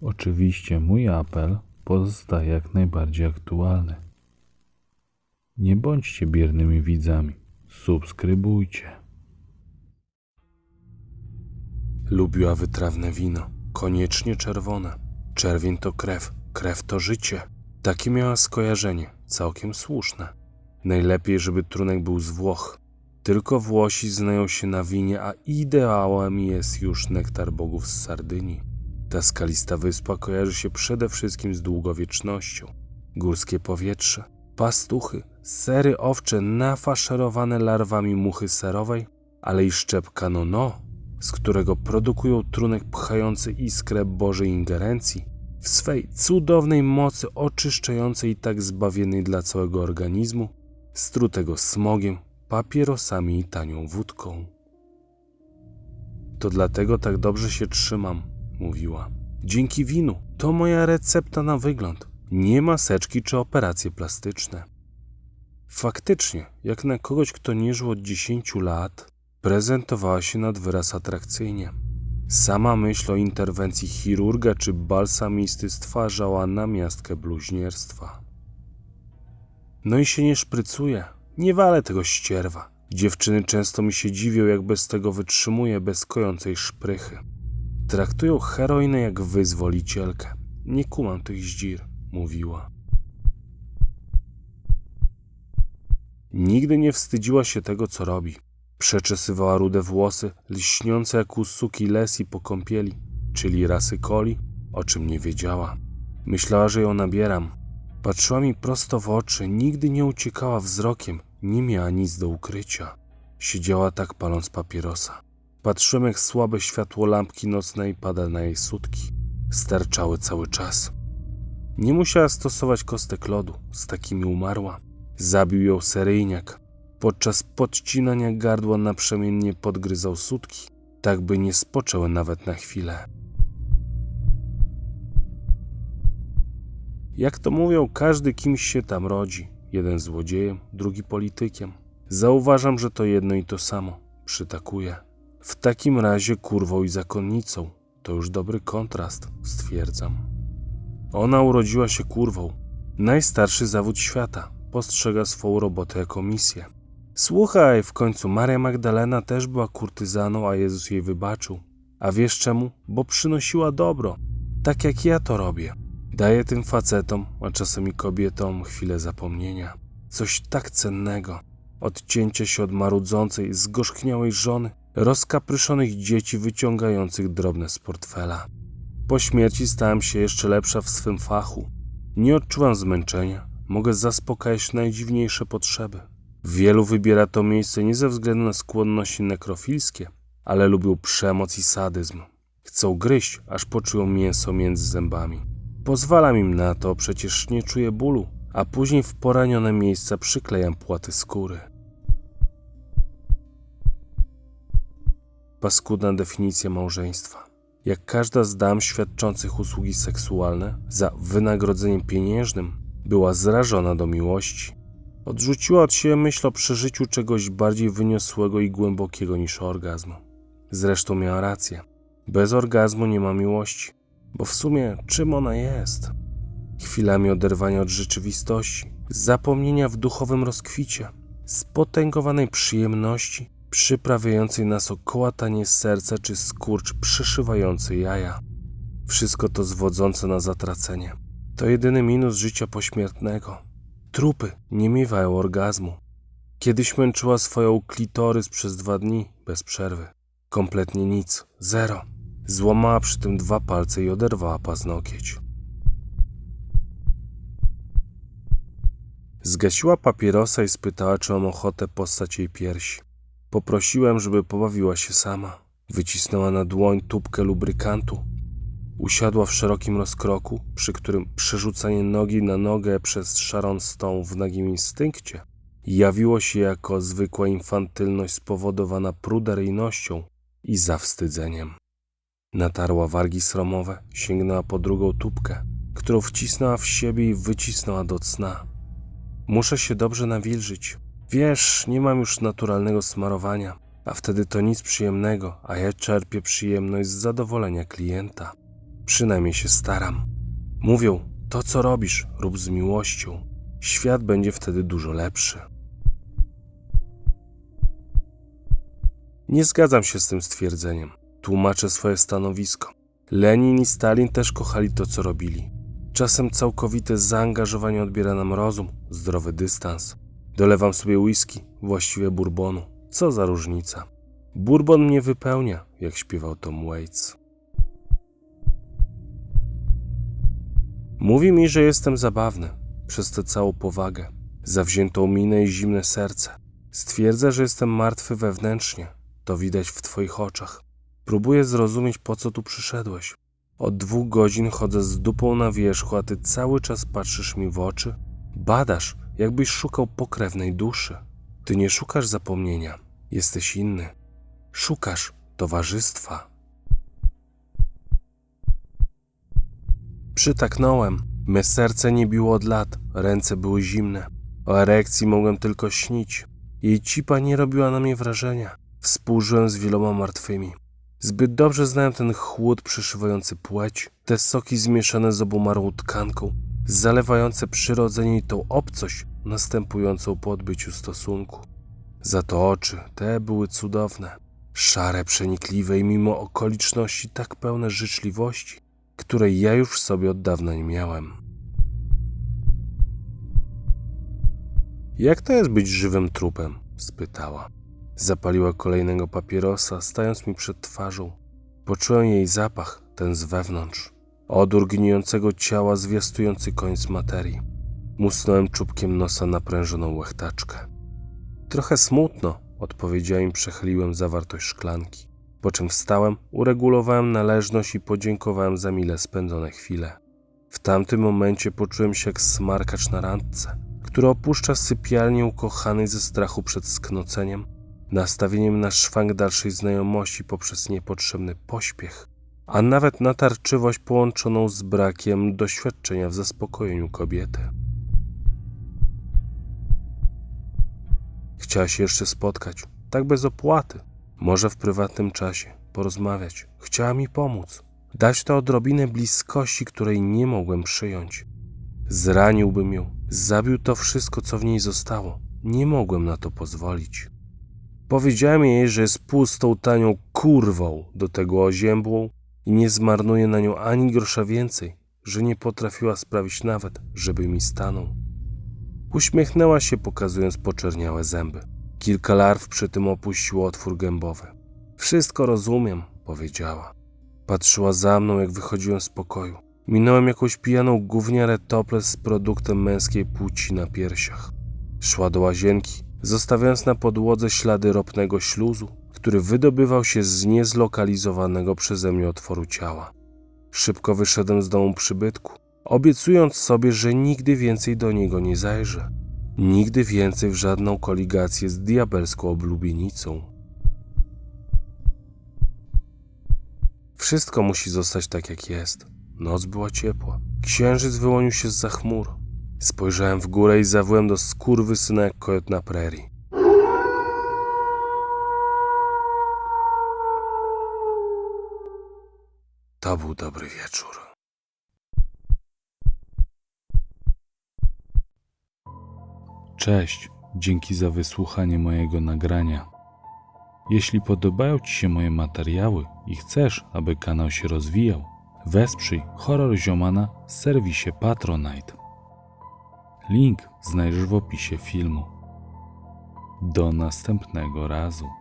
Oczywiście mój apel pozostaje jak najbardziej aktualny. Nie bądźcie biernymi widzami. Subskrybujcie. Lubiła wytrawne wino, koniecznie czerwone. Czerwień to krew, krew to życie. Takie miała skojarzenie, całkiem słuszne. Najlepiej, żeby trunek był z Włoch. Tylko Włosi znają się na winie, a ideałem jest już nektar bogów z Sardynii. Ta skalista wyspa kojarzy się przede wszystkim z długowiecznością. Górskie powietrze, pastuchy, sery owcze nafaszerowane larwami muchy serowej, ale i szczep kanono, z którego produkują trunek pchający iskrę Bożej ingerencji w swej cudownej mocy oczyszczającej i tak zbawiennej dla całego organizmu, strutego smogiem, papierosami i tanią wódką. To dlatego tak dobrze się trzymam, mówiła. Dzięki winu. To moja recepta na wygląd. Nie maseczki czy operacje plastyczne. Faktycznie, jak na kogoś, kto nie żył od 10 lat, prezentowała się nad wyraz atrakcyjnie. Sama myśl o interwencji chirurga czy balsamisty stwarzała namiastkę bluźnierstwa. No i się nie szprycuje. Nie walę tego ścierwa. Dziewczyny często mi się dziwią, jak bez tego wytrzymuje bez kojącej szprychy. Traktują heroinę jak wyzwolicielkę. Nie kumam tych zdzir, mówiła. Nigdy nie wstydziła się tego, co robi. Przeczesywała rude włosy, lśniące jak u suki lesi po kąpieli, czyli rasy coli, o czym nie wiedziała. Myślała, że ją nabieram. Patrzyła mi prosto w oczy, nigdy nie uciekała wzrokiem, nie miała nic do ukrycia. Siedziała tak paląc papierosa. Patrzyłem, jak słabe światło lampki nocnej pada na jej sutki. Sterczały cały czas. Nie musiała stosować kostek lodu, z takimi umarła. Zabił ją seryjniak. Podczas podcinania gardła naprzemiennie podgryzał sutki, tak by nie spoczęły nawet na chwilę. Jak to mówią, każdy kimś się tam rodzi. Jeden złodziejem, drugi politykiem. Zauważam, że to jedno i to samo. Przytakuje. W takim razie kurwą i zakonnicą. To już dobry kontrast, stwierdzam. Ona urodziła się kurwą. Najstarszy zawód świata. Postrzega swą robotę jako misję. Słuchaj, w końcu Maria Magdalena też była kurtyzaną, a Jezus jej wybaczył. A wiesz czemu? Bo przynosiła dobro. Tak jak ja to robię. Daję tym facetom, a czasem i kobietom chwilę zapomnienia. Coś tak cennego. Odcięcie się od marudzącej, zgorzkniałej żony, rozkapryszonych dzieci wyciągających drobne z portfela. Po śmierci stałem się jeszcze lepsza w swym fachu. Nie odczuwam zmęczenia, mogę zaspokajać najdziwniejsze potrzeby. Wielu wybiera to miejsce nie ze względu na skłonności nekrofilskie, ale lubią przemoc i sadyzm. Chcą gryźć, aż poczują mięso między zębami. Pozwalam im na to, przecież nie czuję bólu, a później w poranione miejsca przyklejam płaty skóry. Paskudna definicja małżeństwa. Jak każda z dam świadczących usługi seksualne za wynagrodzeniem pieniężnym, była zrażona do miłości. Odrzuciła od siebie myśl o przeżyciu czegoś bardziej wyniosłego i głębokiego niż orgazm. Zresztą miała rację. Bez orgazmu nie ma miłości, bo w sumie czym ona jest? Chwilami oderwania od rzeczywistości, zapomnienia w duchowym rozkwicie, spotęgowanej przyjemności, przyprawiającej nas o kołatanie serca czy skurcz przyszywający jaja. Wszystko to zwodzące na zatracenie. To jedyny minus życia pośmiertnego. Trupy nie miewają orgazmu. Kiedyś męczyła swoją klitorys przez dwa dni bez przerwy. Kompletnie nic, zero. Złamała przy tym dwa palce i oderwała paznokieć. Zgasiła papierosa i spytała, czy mam ochotę postać jej piersi. Poprosiłem, żeby pobawiła się sama. Wycisnęła na dłoń tubkę lubrykantu. Usiadła w szerokim rozkroku, przy którym przerzucanie nogi na nogę przez Sharon Stone w nagim instynkcie jawiło się jako zwykła infantylność spowodowana pruderyjnością i zawstydzeniem. Natarła wargi sromowe, sięgnęła po drugą tubkę, którą wcisnęła w siebie i wycisnęła do cna. Muszę się dobrze nawilżyć. Wiesz, nie mam już naturalnego smarowania, a wtedy to nic przyjemnego, a ja czerpię przyjemność z zadowolenia klienta. Przynajmniej się staram. Mówią, to co robisz, rób z miłością. Świat będzie wtedy dużo lepszy. Nie zgadzam się z tym stwierdzeniem. Tłumaczę swoje stanowisko. Lenin i Stalin też kochali to, co robili. Czasem całkowite zaangażowanie odbiera nam rozum, zdrowy dystans. Dolewam sobie whisky, właściwie bourbonu. Co za różnica. Bourbon mnie wypełnia, jak śpiewał Tom Waits. Mówi mi, że jestem zabawny, przez tę całą powagę, zawziętą minę i zimne serce. Stwierdza, że jestem martwy wewnętrznie. To widać w twoich oczach. Próbuję zrozumieć, po co tu przyszedłeś. Od dwóch godzin chodzę z dupą na wierzchu, a ty cały czas patrzysz mi w oczy. Badasz, jakbyś szukał pokrewnej duszy. Ty nie szukasz zapomnienia, jesteś inny. Szukasz towarzystwa. Przytaknąłem. Me serce nie biło od lat, ręce były zimne. O erekcji mogłem tylko śnić. Jej cipa nie robiła na mnie wrażenia. Współżyłem z wieloma martwymi. Zbyt dobrze znałem ten chłód przyszywający płeć, te soki zmieszane z obumarłą tkanką, zalewające przyrodzenie i tą obcość następującą po odbyciu stosunku. Za to oczy te były cudowne, szare, przenikliwe i mimo okoliczności tak pełne życzliwości, której ja już sobie od dawna nie miałem. Jak to jest być żywym trupem? spytała. Zapaliła kolejnego papierosa, stając mi przed twarzą. Poczułem jej zapach, ten z wewnątrz. Odór gnijącego ciała zwiastujący koniec materii. Musnąłem czubkiem nosa naprężoną łechtaczkę. Trochę smutno, odpowiedziałem przechyliłem zawartość szklanki. Po czym wstałem, uregulowałem należność i podziękowałem za mile spędzone chwile. W tamtym momencie poczułem się jak smarkacz na randce, który opuszcza sypialnię ukochanej ze strachu przed sknoceniem, nastawieniem na szwank dalszej znajomości poprzez niepotrzebny pośpiech, a nawet natarczywość połączoną z brakiem doświadczenia w zaspokojeniu kobiety. Chciała się jeszcze spotkać, tak bez opłaty, może w prywatnym czasie, porozmawiać. Chciała mi pomóc, dać to odrobinę bliskości, której nie mogłem przyjąć. Zraniłbym ją, zabił to wszystko, co w niej zostało. Nie mogłem na to pozwolić. Powiedziałem jej, że jest pustą, tanią kurwą do tego oziębłą i nie zmarnuję na nią ani grosza więcej, że nie potrafiła sprawić nawet, żeby mi stanął. Uśmiechnęła się, pokazując poczerniałe zęby. Kilka larw przy tym opuściło otwór gębowy. Wszystko rozumiem, powiedziała. Patrzyła za mną, jak wychodziłem z pokoju. Minąłem jakąś pijaną gówniarę topless z produktem męskiej płci na piersiach. Szła do łazienki, zostawiając na podłodze ślady ropnego śluzu, który wydobywał się z niezlokalizowanego przeze mnie otworu ciała. Szybko wyszedłem z domu przybytku, obiecując sobie, że nigdy więcej do niego nie zajrzę. Nigdy więcej w żadną koligację z diabelską oblubienicą. Wszystko musi zostać tak, jak jest. Noc była ciepła. Księżyc wyłonił się z za chmur. Spojrzałem w górę i zawłem do skurwy syna jak kojot na prerii. To był dobry wieczór. Cześć, dzięki za wysłuchanie mojego nagrania. Jeśli podobają Ci się moje materiały i chcesz, aby kanał się rozwijał, wesprzyj Horror Ziomana w serwisie Patronite. Link znajdziesz w opisie filmu. Do następnego razu.